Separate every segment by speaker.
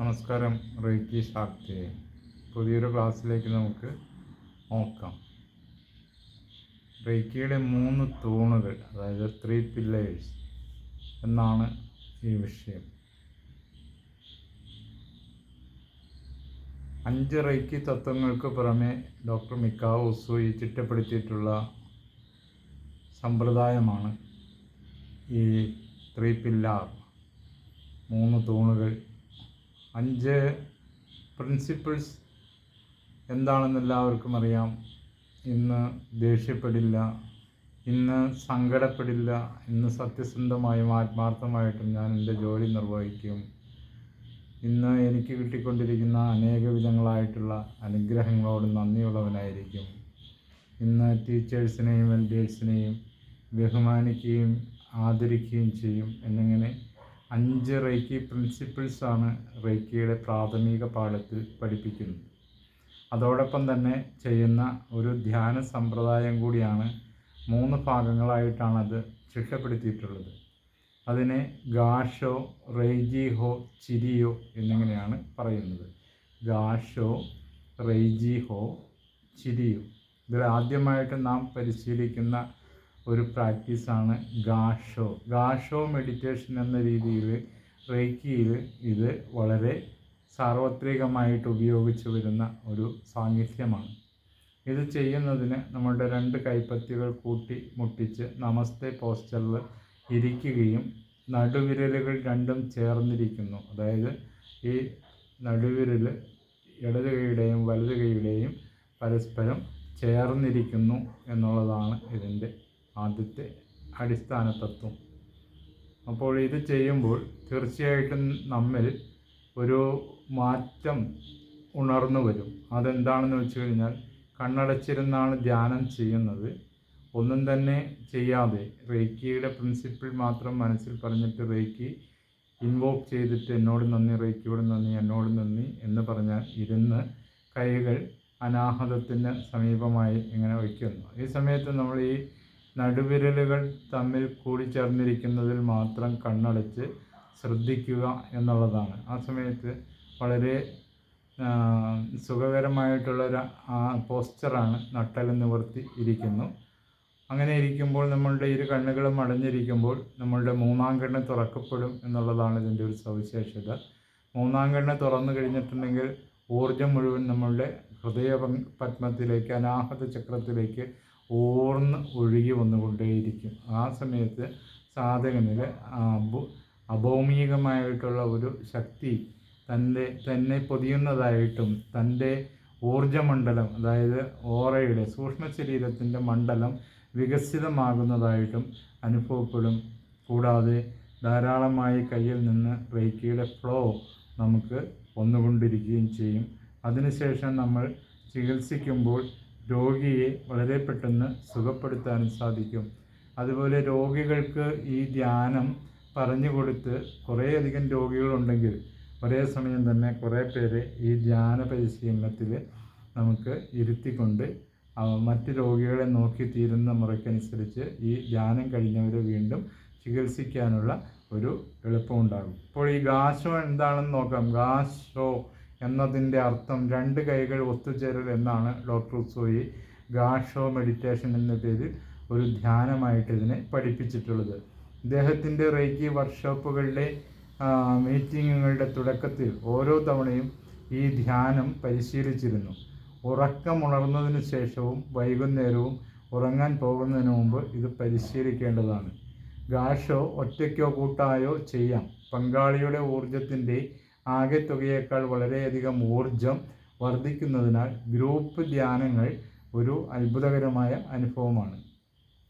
Speaker 1: നമസ്കാരം റേക്കി ശാക്തി. പുതിയൊരു ക്ലാസ്സിലേക്ക് നമുക്ക് നോക്കാം. റേക്കിയുടെ മൂന്ന് തൂണുകൾ അതായത് ത്രീ പില്ലേഴ്സ് എന്നാണ് ഈ വിഷയം. അഞ്ച് റേക്കി തത്വങ്ങൾക്ക് പുറമെ ഡോക്ടർ മിക്കാവ് ഉസൂയി ചിട്ടപ്പെടുത്തിയിട്ടുള്ള സമ്പ്രദായമാണ് ഈ ത്രീ പില്ലാർ മൂന്ന് തൂണുകൾ അഞ്ച് പ്രിൻസിപ്പിൾസ് എന്താണെന്ന് എല്ലാവർക്കും അറിയാം. ഇന്ന് ദേഷ്യപ്പെടില്ല ഇന്ന് സങ്കടപ്പെടില്ല ഇന്ന് സത്യസന്ധമായും ആത്മാർത്ഥമായിട്ടും ഞാൻ എന്റെ ജോലി നിർവഹിക്കും. ഇന്ന് എനിക്ക് കിട്ടിക്കൊണ്ടിരിക്കുന്ന അനേക വിധങ്ങളായിട്ടുള്ള അനുഗ്രഹങ്ങളോട് നന്ദിയുള്ളവനായിരിക്കും. ഇന്ന് ടീച്ചേഴ്സിനെയും എൽഡേഴ്സിനെയും ബഹുമാനിക്കുകയും ആദരിക്കുകയും ചെയ്യും എന്നിങ്ങനെ അഞ്ച് റേക്കി പ്രിൻസിപ്പിൾസാണ് റേക്കിയുടെ പ്രാഥമിക പാഠത്തിൽ പഠിപ്പിക്കുന്നത്. അതോടൊപ്പം തന്നെ ചെയ്യുന്ന ഒരു ധ്യാന സമ്പ്രദായം കൂടിയാണ് മൂന്ന് ഭാഗങ്ങളായിട്ടാണ് അത് ചിട്ടപ്പെടുത്തിയിട്ടുള്ളത്. അതിനെ ഗാഷോ റെയ്ജിഹോ ചിരിയോ എന്നിങ്ങനെയാണ് പറയുന്നത്. ഗാഷോ റെയ്ജിഹോ ചിരിയോ. ഇതിൽ ആദ്യമായിട്ട് നാം പരിശീലിക്കുന്ന ഒരു പ്രാക്ടീസാണ് ഗാഷോ. ഗാഷോ മെഡിറ്റേഷൻ എന്ന രീതിയിൽ റേക്കിയിൽ ഇത് വളരെ സാർവത്രികമായിട്ട് ഉപയോഗിച്ചു വരുന്ന ഒരു സാന്നിധ്യമാണ്. ഇത് ചെയ്യുന്നതിന് നമ്മളുടെ രണ്ട് കൈപ്പത്തികൾ കൂട്ടി മുട്ടിച്ച് നമസ്തേ പോസ്റ്ററിൽ ഇരിക്കുകയും നടുവിരലുകൾ രണ്ടും ചേർന്നിരിക്കുന്നു. അതായത് ഈ നടുവിരൽ ഇടത് കൈയുടെയും വലത് കൈയുടെയും പരസ്പരം ചേർന്നിരിക്കുന്നു എന്നുള്ളതാണ് ഇതിന്റെ ആദ്യത്തെ അടിസ്ഥാന തത്വം അപ്പോൾ ഇത് ചെയ്യുമ്പോൾ തീർച്ചയായിട്ടും നമ്മിൽ ഒരു മാറ്റം ഉണർന്നു വരും. അതെന്താണെന്ന് വെച്ച് കഴിഞ്ഞാൽ കണ്ണടച്ചിരുന്നാണ് ധ്യാനം ചെയ്യുന്നത്. ഒന്നും തന്നെ ചെയ്യാതെ റേക്കിയുടെ പ്രിൻസിപ്പിൾ മാത്രം മനസ്സിൽ പറഞ്ഞിട്ട് റേക്കി ഇൻവോക്ക് ചെയ്തിട്ട് എന്നോട് നന്ദി റേക്കിയോട് നന്ദി എന്നോട് നന്ദി എന്ന് പറഞ്ഞാൽ ഇരുന്ന് കൈകൾ അനാഹതത്തിന് സമീപമായി ഇങ്ങനെ വയ്ക്കുന്നു. ഈ സമയത്ത് നമ്മൾ ഈ നടുവിരലുകൾ തമ്മിൽ കൂടിച്ചേർന്നിരിക്കുന്നതിൽ മാത്രം കണ്ണടച്ച് ശ്രദ്ധിക്കുക എന്നുള്ളതാണ്. ആ സമയത്ത് വളരെ സുഖകരമായിട്ടുള്ള ഒരു പോസ്ചറാണ് നട്ടൽ നിവർത്തി ഇരിക്കുന്നു. അങ്ങനെ ഇരിക്കുമ്പോൾ നമ്മളുടെ ഇരു കണ്ണുകളും അടഞ്ഞിരിക്കുമ്പോൾ നമ്മളുടെ മൂന്നാം കണ്ണ് തുറക്കപ്പെടും എന്നുള്ളതാണ് ഇതിന്റെ ഒരു സവിശേഷത. മൂന്നാം കണ്ണ് തുറന്നു കഴിഞ്ഞിട്ടുണ്ടെങ്കിൽ ഊർജം മുഴുവൻ നമ്മളുടെ ഹൃദയ പത്മത്തിലേക്ക് അനാഹത ചക്രത്തിലേക്ക് ഊർന്ന് ഒഴുകി വന്നുകൊണ്ടേയിരിക്കും. ആ സമയത്ത് സാധകനിൽ അഭൗമികമായിട്ടുള്ള ഒരു ശക്തി തന്റെ തന്നെ പൊതിയുന്നതായിട്ടും തന്റെ ഊർജമണ്ഡലം അതായത് ഓറയുടെ സൂക്ഷ്മ ശരീരത്തിന്റെ മണ്ഡലം വികസിതമാകുന്നതായിട്ടും അനുഭവപ്പെടും. കൂടാതെ ധാരാളമായി കയ്യിൽ നിന്ന് റേക്കിയുടെ ഫ്ലോ നമുക്ക് വന്നുകൊണ്ടിരിക്കുകയും ചെയ്യും. അതിനുശേഷം നമ്മൾ ചികിത്സിക്കുമ്പോൾ രോഗിയെ വളരെ പെട്ടെന്ന് സുഖപ്പെടുത്താനും സാധിക്കും. അതുപോലെ രോഗികൾക്ക് ഈ ധ്യാനം പറഞ്ഞു കൊടുത്ത് കുറേയധികം രോഗികളുണ്ടെങ്കിൽ ഒരേ സമയം തന്നെ കുറേ പേരെ ഈ ധ്യാന പരിശീലനത്തിൽ നമുക്ക് ഇരുത്തിക്കൊണ്ട് മറ്റ് രോഗികളെ നോക്കി തീരുന്ന മുറയ്ക്കനുസരിച്ച് ഈ ധ്യാനം കഴിഞ്ഞവരെ വീണ്ടും ചികിത്സിക്കാനുള്ള ഒരു എളുപ്പമുണ്ടാകും. ഇപ്പോൾ ഈ ഗാശോ എന്താണെന്ന് നോക്കാം. ഗാശോ എന്നതിന്റെ അർത്ഥം രണ്ട് കൈകൾ ഒത്തുചേരൽ എന്നാണ് ഡോക്ടർ ഉസോയി ഗാഷോ മെഡിറ്റേഷൻ എന്ന പേരിൽ ഒരു ധ്യാനമായിട്ട് ഇതിനെ പഠിപ്പിച്ചിട്ടുള്ളത്. ഇദ്ദേഹത്തിന്റെ റേക്കി വർക്ക്ഷോപ്പുകളുടെ മീറ്റിങ്ങുകളുടെ തുടക്കത്തിൽ ഓരോ തവണയും ഈ ധ്യാനം പരിശീലിച്ചിരുന്നു. ഉറക്കമുണർന്നതിന് ശേഷവും വൈകുന്നേരവും ഉറങ്ങാൻ പോകുന്നതിന് മുമ്പ് ഇത് പരിശീലിക്കേണ്ടതാണ്. ഗാഷോ ഒറ്റയ്ക്കോ കൂട്ടായോ ചെയ്യാം. പങ്കാളിയുടെ ഊർജത്തിന്റെ ആകെത്തുകയേക്കാൾ വളരെയധികം ഊർജം വർദ്ധിക്കുന്നതിനാൽ ഗ്രൂപ്പ് ധ്യാനങ്ങൾ ഒരു അത്ഭുതകരമായ അനുഭവമാണ്.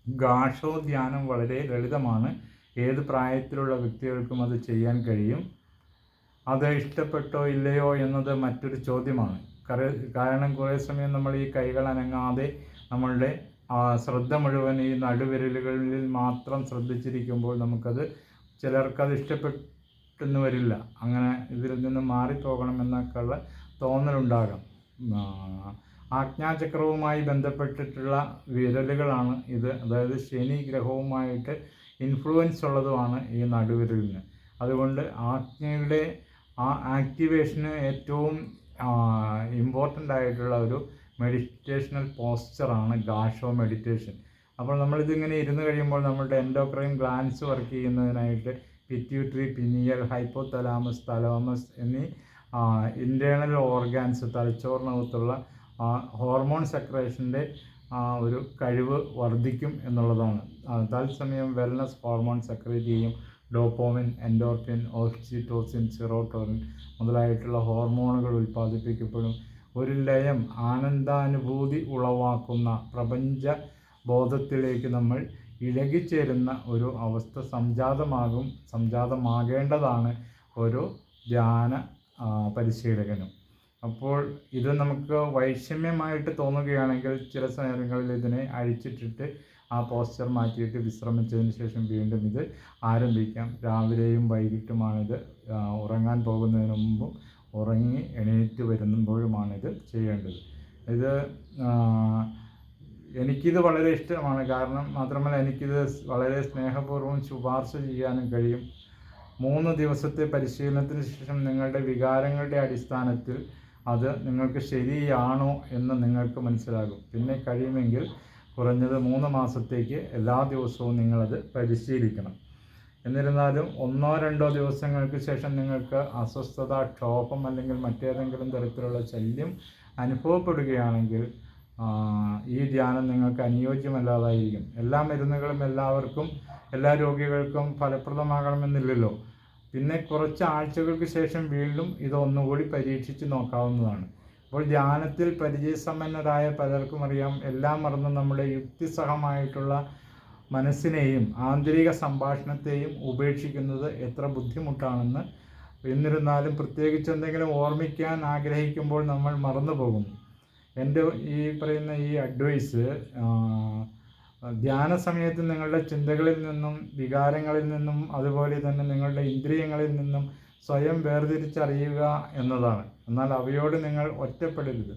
Speaker 1: ഗാഷോ ധ്യാനം വളരെ ലളിതമാണ്. ഏത് പ്രായത്തിലുള്ള വ്യക്തികൾക്കും അത് ചെയ്യാൻ കഴിയും. അത് ഇഷ്ടപ്പെട്ടോ ഇല്ലയോ എന്നത് മറ്റൊരു ചോദ്യമാണ്. കാരണം കുറേ സമയം നമ്മൾ ഈ കൈകൾ അനങ്ങാതെ നമ്മളുടെ ശ്രദ്ധ മുഴുവൻ ഈ നടുവിരലുകളിൽ മാത്രം ശ്രദ്ധിച്ചിരിക്കുമ്പോൾ നമുക്കത് ചിലർക്കത് ഇഷ്ടപ്പെട്ടെന്ന് വരില്ല. അങ്ങനെ ഇതിൽ നിന്ന് മാറിപ്പോകണം എന്നൊക്കെയുള്ള തോന്നലുണ്ടാകാം. ആജ്ഞാചക്രവുമായി ബന്ധപ്പെട്ടിട്ടുള്ള വിരലുകളാണ് ഇത്. അതായത് ശനി ഗ്രഹവുമായിട്ട് ഇൻഫ്ലുവൻസ് ഉള്ളതുമാണ് ഈ നടുവിരലിന്. അതുകൊണ്ട് ആജ്ഞയുടെ ആ ആക്ടിവേഷന് ഏറ്റവും ഇമ്പോർട്ടന്റ് ആയിട്ടുള്ള ഒരു മെഡിറ്റേഷണൽ പോസ്ചറാണ് ഗാഷോ മെഡിറ്റേഷൻ അപ്പോൾ നമ്മളിതിങ്ങനെ ഇരുന്ന് കഴിയുമ്പോൾ നമ്മളുടെ എൻഡോക്രൈൻ ഗ്ലാൻസ് വർക്ക് ചെയ്യുന്നതിനായിട്ട് പിറ്റ്യൂട്ടറി പിനിയൽ ഹൈപ്പോതലാമസ് തലാമസ് എന്നീ ഇന്റേണൽ ഓർഗാൻസ് തലച്ചോറിനകത്തുള്ള ഹോർമോൺ സെക്രേഷന്റെ ഒരു കഴിവ് വർദ്ധിക്കും എന്നുള്ളതാണ്. തത്സമയം വെൽനസ് ഹോർമോൺ സെക്രേറ്റ് ചെയ്യും. ഡോപ്പോമിൻ എൻഡോർഫിൻ ഓക്സിറ്റോസിൻ സിറോട്ടോറിൻ മുതലായിട്ടുള്ള ഹോർമോണുകൾ ഉൽപ്പാദിപ്പിക്കപ്പെടും. ഒരു ലയം ആനന്ദാനുഭൂതി ഉളവാക്കുന്ന പ്രപഞ്ച ബോധത്തിലേക്ക് നമ്മൾ ഇഴകിച്ചേരുന്ന ഒരു അവസ്ഥ സംജാതമാകും സംജാതമാകേണ്ടതാണ് ഒരു ധ്യാന പരിശീലകനും. അപ്പോൾ ഇത് നമുക്ക് വൈഷമ്യമായിട്ട് തോന്നുകയാണെങ്കിൽ ചില സമയങ്ങളിൽ ഇതിനെ അഴിച്ചിട്ടിട്ട് ആ പോസ്റ്റർ മാറ്റിയിട്ട് വിശ്രമിച്ചതിന് ശേഷം വീണ്ടും ഇത് ആരംഭിക്കാം. രാവിലെയും വൈകിട്ടുമാണിത് ഉറങ്ങാൻ പോകുന്നതിന് മുമ്പും ഉറങ്ങി എണീറ്റ് വരുമ്പോഴുമാണിത് ചെയ്യേണ്ടത്. ഇത് എനിക്കിത് വളരെ ഇഷ്ടമാണ്. കാരണം മാത്രമല്ല എനിക്കിത് വളരെ സ്നേഹപൂർവം ശുപാർശ ചെയ്യാനും കഴിയും. മൂന്ന് ദിവസത്തെ പരിശീലനത്തിന് ശേഷം നിങ്ങളുടെ വികാരങ്ങളുടെ അടിസ്ഥാനത്തിൽ അത് നിങ്ങൾക്ക് ശരിയാണോ എന്ന് നിങ്ങൾക്ക് മനസ്സിലാകും. പിന്നെ കഴിയുമെങ്കിൽ കുറഞ്ഞത് മൂന്ന് മാസത്തേക്ക് എല്ലാ ദിവസവും നിങ്ങളത് പരിശീലിക്കണം. എന്നിരുന്നാലും ഒന്നോ രണ്ടോ ദിവസങ്ങൾക്ക് ശേഷം നിങ്ങൾക്ക് അസ്വസ്ഥത ക്ഷോഭം അല്ലെങ്കിൽ മറ്റേതെങ്കിലും തരത്തിലുള്ള ശല്യം അനുഭവപ്പെടുകയാണെങ്കിൽ ഈ ധ്യാനം നിങ്ങൾക്ക് അനുയോജ്യമല്ലാതായിരിക്കും. എല്ലാ മരുന്നുകളും എല്ലാവർക്കും എല്ലാ രോഗികൾക്കും ഫലപ്രദമാകണമെന്നില്ലല്ലോ. പിന്നെ കുറച്ച് ആഴ്ചകൾക്ക് ശേഷം വീണ്ടും ഇതൊന്നുകൂടി പരീക്ഷിച്ച് നോക്കാവുന്നതാണ്. അപ്പോൾ ധ്യാനത്തിൽ പരിചയസമ്പന്നരായ പലർക്കും അറിയാം എല്ലാം മറന്ന് നമ്മുടെ യുക്തിസഹമായിട്ടുള്ള മനസ്സിനെയും ആന്തരിക സംഭാഷണത്തെയും ഉപേക്ഷിക്കുന്നത് എത്ര ബുദ്ധിമുട്ടാണെന്ന്. എന്നിരുന്നാലും പ്രത്യേകിച്ച് എന്തെങ്കിലും ഓർമ്മിക്കാൻ ആഗ്രഹിക്കുമ്പോൾ നമ്മൾ മറന്നു പോകുന്നു എന്റെ ഈ പറയുന്ന ഈ അഡ്വൈസ് ധ്യാന സമയത്ത് നിങ്ങളുടെ ചിന്തകളിൽ നിന്നും വികാരങ്ങളിൽ നിന്നും അതുപോലെ തന്നെ നിങ്ങളുടെ ഇന്ദ്രിയങ്ങളിൽ നിന്നും സ്വയം വേർതിരിച്ചറിയുക എന്നതാണ്. എന്നാൽ അവയോട് നിങ്ങൾ ഒറ്റപ്പെടരുത്.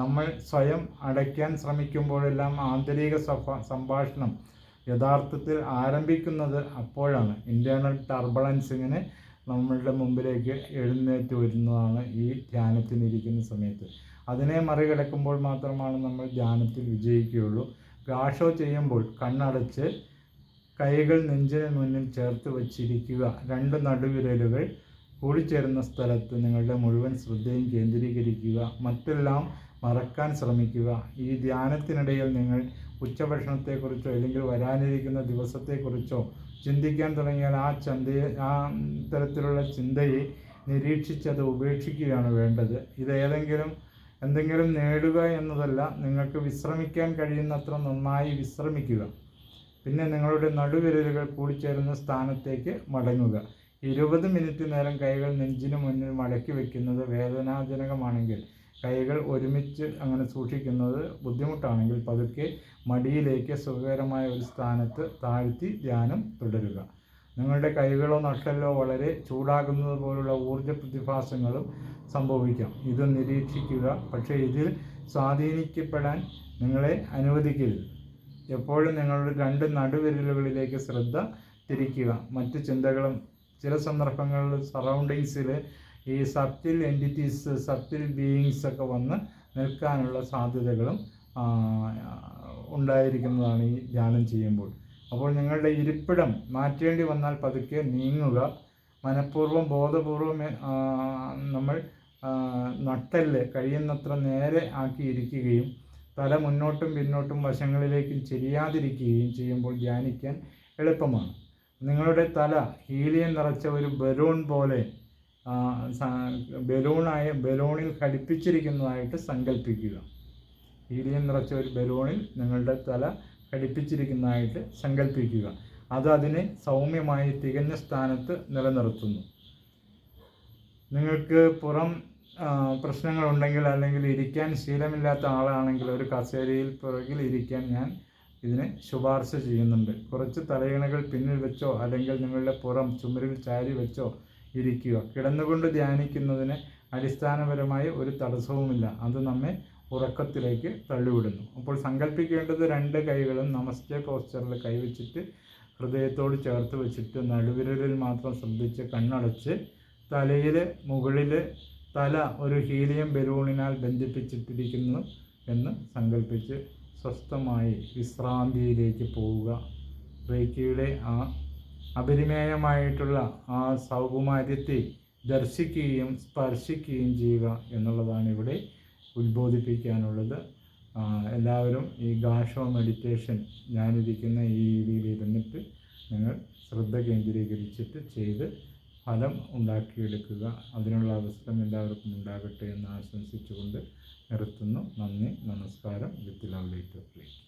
Speaker 1: നമ്മൾ സ്വയം അടയ്ക്കാൻ ശ്രമിക്കുമ്പോഴെല്ലാം ആന്തരിക സംഭാഷണം യഥാർത്ഥത്തിൽ ആരംഭിക്കുന്നത് അപ്പോഴാണ്. ഇന്റേർണൽ ടർബുലൻസിങ്ങിന് നമ്മളുടെ മുമ്പിലേക്ക് എഴുന്നേറ്റ് വരുന്നതാണ് ഈ ധ്യാനത്തിനിരിക്കുന്ന സമയത്ത്. അതിനെ മറികടക്കുമ്പോൾ മാത്രമാണ് നമ്മൾ ധ്യാനത്തിൽ വിജയിക്കുകയുള്ളൂ. ഗാഷോ ചെയ്യുമ്പോൾ കണ്ണടച്ച് കൈകൾ നെഞ്ചിന് മുന്നിൽ ചേർത്ത് വച്ചിരിക്കുക. രണ്ട് നടുവിരലുകൾ കൂടിച്ചേരുന്ന സ്ഥലത്ത് നിങ്ങളുടെ മുഴുവൻ ശ്രദ്ധയും കേന്ദ്രീകരിക്കുക. മറ്റെല്ലാം മറക്കാൻ ശ്രമിക്കുക. ഈ ധ്യാനത്തിനിടയിൽ നിങ്ങൾ ഉച്ചഭക്ഷണത്തെക്കുറിച്ചോ അല്ലെങ്കിൽ വരാനിരിക്കുന്ന ദിവസത്തെക്കുറിച്ചോ ചിന്തിക്കാൻ തുടങ്ങിയാൽ ആ ചന്തയെ ആ തരത്തിലുള്ള ചിന്തയെ നിരീക്ഷിച്ചത് ഉപേക്ഷിക്കുകയാണ് വേണ്ടത്. ഇത് ഏതെങ്കിലും എന്തെങ്കിലും നേടുക എന്നതല്ല നിങ്ങൾക്ക് വിശ്രമിക്കാൻ കഴിയുന്നത്ര നന്നായി വിശ്രമിക്കുക. പിന്നെ നിങ്ങളുടെ നടുവിരലുകൾ കൂടിച്ചേരുന്ന സ്ഥാനത്തേക്ക് മടങ്ങുക. ഇരുപത് മിനിറ്റ് നേരം കൈകൾ നെഞ്ചിന് മുന്നിൽ മടക്കി വയ്ക്കുന്നത് വേദനാജനകമാണെങ്കിൽ കൈകൾ ഒരുമിച്ച് അങ്ങനെ സൂക്ഷിക്കുന്നത് ബുദ്ധിമുട്ടാണെങ്കിൽ പതുക്കെ മടിയിലേക്ക് സുഖകരമായ ഒരു സ്ഥാനത്ത് താഴ്ത്തി ധ്യാനം തുടരുക. നിങ്ങളുടെ കൈകളോ നട്ടലോ വളരെ ചൂടാകുന്നത് പോലുള്ള ഊർജ പ്രതിഭാസങ്ങളും സംഭവിക്കാം. ഇത് നിരീക്ഷിക്കുക. പക്ഷേ ഇതിൽ സ്വാധീനിക്കപ്പെടാൻ നിങ്ങളെ അനുവദിക്കരുത്. എപ്പോഴും നിങ്ങളുടെ രണ്ട് നടുവിരലുകളിലേക്ക് ശ്രദ്ധ തിരിക്കുക. മറ്റ് ചിന്തകളും ചില സന്ദർഭങ്ങളിൽ സറൗണ്ടിങ്സിൽ ഈ സബ്റ്റിൽ എന്റിറ്റീസ് സബ്റ്റിൽ ബീയിങ്സ് ഒക്കെ വന്ന് നിൽക്കാനുള്ള സാധ്യതകളും ഉണ്ടായിരിക്കുന്നതാണ് ഈ ധ്യാനം ചെയ്യുമ്പോൾ. അപ്പോൾ നിങ്ങളുടെ ഇരിപ്പിടം മാറ്റേണ്ടി വന്നാൽ പതുക്കെ നീങ്ങുക. മനഃപൂർവം ബോധപൂർവം നമ്മൾ നട്ടൽ കഴിയുന്നത്ര നേരെ ആക്കിയിരിക്കുകയും തല മുന്നോട്ടും പിന്നോട്ടും വശങ്ങളിലേക്കും ചെരിയാതിരിക്കുകയും ചെയ്യുമ്പോൾ ധ്യാനിക്കാൻ എളുപ്പമാണ്. നിങ്ങളുടെ തല ഹീലിയം നിറച്ച ഒരു ബലൂൺ പോലെ ബലൂണായ ബലൂണിൽ ഘടിപ്പിച്ചിരിക്കുന്നതായിട്ട് സങ്കല്പിക്കുക ഹീലിയം നിറച്ച ഒരു ബലൂണിൽ നിങ്ങളുടെ തല ഘടിപ്പിച്ചിരിക്കുന്നതായിട്ട് സങ്കല്പിക്കുക അത് അതിനെ സൗമ്യമായി തികഞ്ഞ സ്ഥാനത്ത് നിലനിർത്തുന്നു. നിങ്ങൾക്ക് പുറം പ്രശ്നങ്ങളുണ്ടെങ്കിൽ അല്ലെങ്കിൽ ഇരിക്കാൻ ശീലമില്ലാത്ത ആളാണെങ്കിൽ ഒരു കസേരയിൽ പുറകിൽ ഇരിക്കാൻ ഞാൻ ഇതിനെ ശുപാർശ ചെയ്യുന്നുണ്ട്. കുറച്ച് തലയിണകൾ പിന്നിൽ വെച്ചോ അല്ലെങ്കിൽ നിങ്ങളുടെ പുറം ചുമരിൽ ചാരി വെച്ചോ ഇരിക്കുക. കിടന്നുകൊണ്ട് ധ്യാനിക്കുന്നതിന് അടിസ്ഥാനപരമായി ഒരു തടസ്സവുമില്ല. അത് നമ്മെ ഉറക്കത്തിലേക്ക് തള്ളിവിടുന്നു. അപ്പോൾ സങ്കല്പിക്കേണ്ടത് രണ്ട് കൈകളും നമസ്തേ പോസ്ചറിൽ കൈവച്ചിട്ട് ഹൃദയത്തോട് ചേർത്ത് വെച്ചിട്ട് നടുവിരലിൽ മാത്രം ശ്രദ്ധിച്ച് കണ്ണടച്ച് തലയിൽ മുകളിൽ തല ഒരു ഹീലിയം ബലൂണിനാൽ ബന്ധിപ്പിച്ചിട്ടിരിക്കുന്നു എന്ന് സങ്കല്പിച്ച് സ്വസ്ഥമായി വിശ്രാന്തിയിലേക്ക് പോവുക. റേക്കിയുടെ ആ അപരിമേയമായിട്ടുള്ള ആ സൗകുമാര്യത്തെ ദർശിക്കുകയും സ്പർശിക്കുകയും ചെയ്യുക എന്നുള്ളതാണ് ഇവിടെ ഉത്ബോധിപ്പിക്കാനുള്ളത്. എല്ലാവരും ഈ ഗാഷോ മെഡിറ്റേഷൻ ഞാനിരിക്കുന്ന ഈ രീതിയിൽ ഇരുന്നിട്ട് നിങ്ങൾ ശ്രദ്ധ കേന്ദ്രീകരിച്ചിട്ട് ചെയ്ത് ഫലം ഉണ്ടാക്കിയെടുക്കുക. അതിനുള്ള അവസരം എല്ലാവർക്കും ഉണ്ടാകട്ടെ എന്ന് ആശംസിച്ചുകൊണ്ട് നിർത്തുന്നു. നന്ദി. നമസ്കാരം. With love please